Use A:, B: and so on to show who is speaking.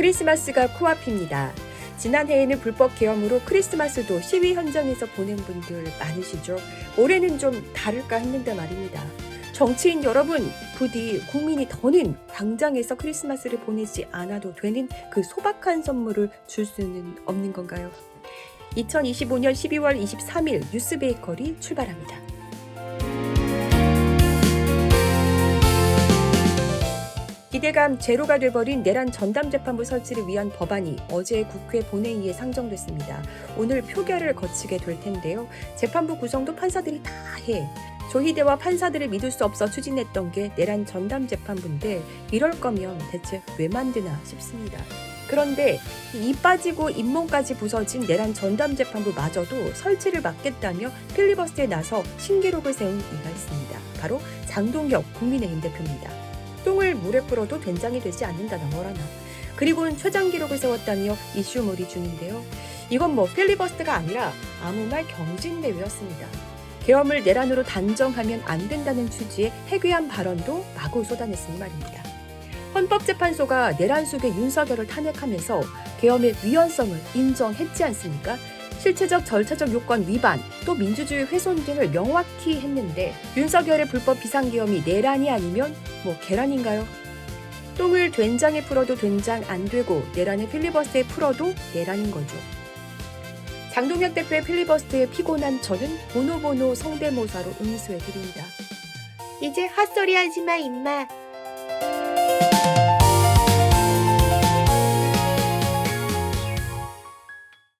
A: 크리스마스가 코앞입니다. 지난해에는 불법 계엄으로 크리스마스도 시위 현장에서 보낸 분들 많으시죠. 올해는 좀 다를까 했는데 말입니다. 정치인 여러분, 부디 국민이 더는 광장에서 크리스마스를 보내지 않아도 되는 그 소박한 선물을 줄 수는 없는 건가요? 2025년 12월 23일 뉴스 베이커리 출발합니다. 기대감 제로가 돼버린 내란 전담 재판부 설치를 위한 법안이 어제 국회 본회의에 상정됐습니다. 오늘 표결을 거치게 될 텐데요. 재판부 구성도 판사들이 다 해. 조희대와 판사들을 믿을 수 없어 추진했던 게 내란 전담 재판부인데 이럴 거면 대체 왜 만드나 싶습니다. 그런데 이 빠지고 잇몸까지 부서진 내란 전담 재판부마저도 설치를 막겠다며 필리버스에 나서 신기록을 세운 이가 있습니다. 바로 장동혁 국민의힘 대표입니다. 똥을 물에 풀어도 된장이 되지 않는다나 뭐라나. 그리고는 최장 기록을 세웠다며 이슈몰이 중인데요. 이건 뭐 필리버스트가 아니라 아무 말 경진대회였습니다. 계엄을 내란으로 단정하면 안 된다는 취지의 해괴한 발언도 마구 쏟아냈으니 말입니다. 헌법재판소가 내란 속의 윤석열을 탄핵하면서 계엄의 위헌성을 인정했지 않습니까? 실체적 절차적 요건 위반, 또 민주주의 훼손 등을 명확히 했는데 윤석열의 불법 비상계엄이 내란이 아니면 뭐 계란인가요? 똥을 된장에 풀어도 된장 안 되고 내란을 필리버스에 풀어도 내란인 거죠. 장동혁 대표의 필리버스트에 피곤한 저는 보노보노 성대모사로 응수해 드립니다.
B: 이제 헛소리 하지 마, 임마.